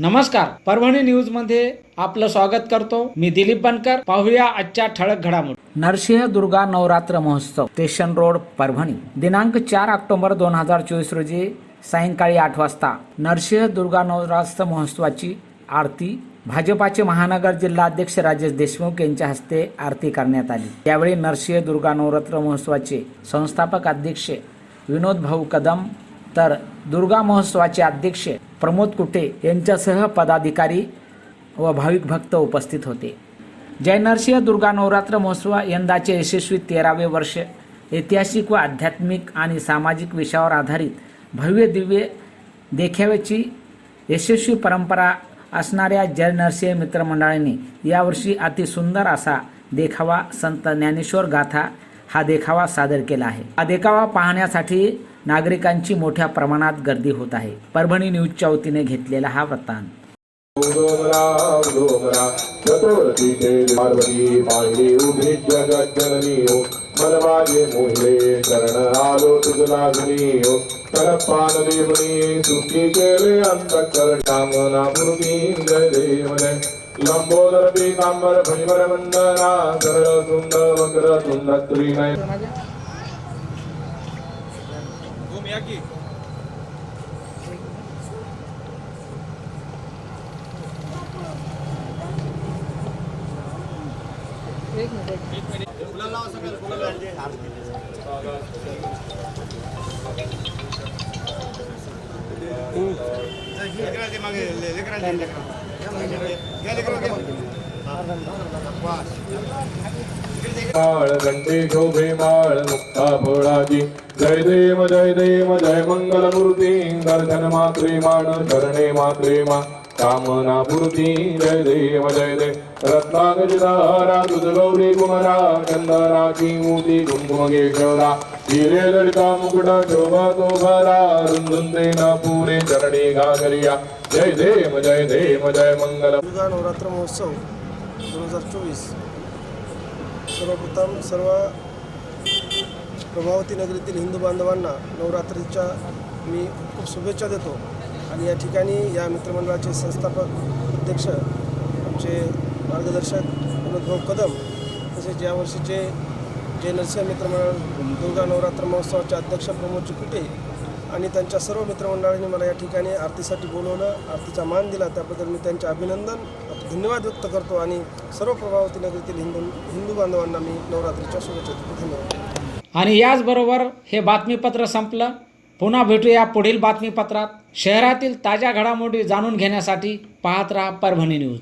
नमस्कार. परभणी न्यूजमध्ये आपलं स्वागत करतो. मी दिलीप बनकर. पाहूया आजच्या ठळक घडामोडी. नरसिंह दुर्गा नवरात्र महोत्सव स्टेशन रोड परभणी. दिनांक चार ऑक्टोबर दोन हजार चोवीस रोजी सायंकाळी आठ वाजता नरसिंह दुर्गा नवरात्र महोत्सवाची आरती भाजपाचे महानगर जिल्हाध्यक्ष राजेश देशमुख यांच्या हस्ते आरती करण्यात आली. यावेळी नरसिंह दुर्गा नवरात्र महोत्सवाचे संस्थापक अध्यक्ष विनोद भाऊ कदम तर दुर्गा महोत्सवाचे अध्यक्ष प्रमोद कुटे यांच्यासह पदाधिकारी व भाविक भक्त उपस्थित होते. जय नरसिंह दुर्गा नवरात्र महोत्सव यंदाचे यशस्वी तेरावे वर्ष ऐतिहासिक व आध्यात्मिक आणि सामाजिक विषयावर आधारित भव्य दिव्य देखाव्याची यशस्वी परंपरा असणाऱ्या जय नरसिंह मित्रमंडळाने यावर्षी अतिसुंदर असा देखावा संत ज्ञानेश्वर गाथा हा देखावा सादर केला आहे. हा देखावा पाहण्यासाठी नागरिकांची मोठ्या प्रमाणात गर्दी होत आहे. परभणी न्यूजच्या वतीने घेतलेला हा वृत्तांत. डोंगरा मनवाजे मोहिले चरण आलो करपान सुखी केले लंबोदर पीतांबर फणिवर वंदना सरळ सुंदर वक्र तुंड त्रिनय माळ घंटे शोभे माळ मुक्ता फळाची जय देव जय देव जय मंगल मूर्ती दर्शन मात्रे मान शरणे मात्रे मा. कामना पूर्ती. जय देव जय देव. रत्नागजदारा तुझ गौरी कुमरा चंदराची मूर्ती कुंकुम केशवरा हिरे ललिता मुकुट शोभा तो भरा रुंदुंदे ना चरणी घागरिया। जय देव जय देव जय मंगल। दुर्गा नवरात्र महोत्सव दोन हजार चोवीस. सर्वप्रथम सर्व प्रभावती नगरीतील हिंदू बांधवांना नवरात्रीच्या मी खूप शुभेच्छा देतो. आणि या ठिकाणी या मित्रमंडळाचे संस्थापक अध्यक्ष आमचे मार्गदर्शक विनोदभाऊ कदम तसेच यावर्षीचे जे नरसिंह मित्रमंडळ दुर्गा नवरात्र महोत्सवाचे अध्यक्ष प्रमोद चिकुटे आणि त्यांच्या सर्व मित्रमंडळांनी मला या ठिकाणी आरतीसाठी बोलवलं आरतीचा मान दिला. त्याबद्दल मी त्यांचे अभिनंदन धन्यवाद व्यक्त करतो आणि सर्व प्रभावती नगरीतील हिंदू हिंदू बांधवांना मी नवरात्रीच्या शुभेच्छा देतो. धन्यवाद. आणि याचबरोबर हे बातमीपत्र संपलं. पुन्हा भेटूया पुढील बातमीपत्रात. शहरातील ताज्या घडामोडी जाणून घेण्यासाठी पाहत राहा परभणी न्यूज.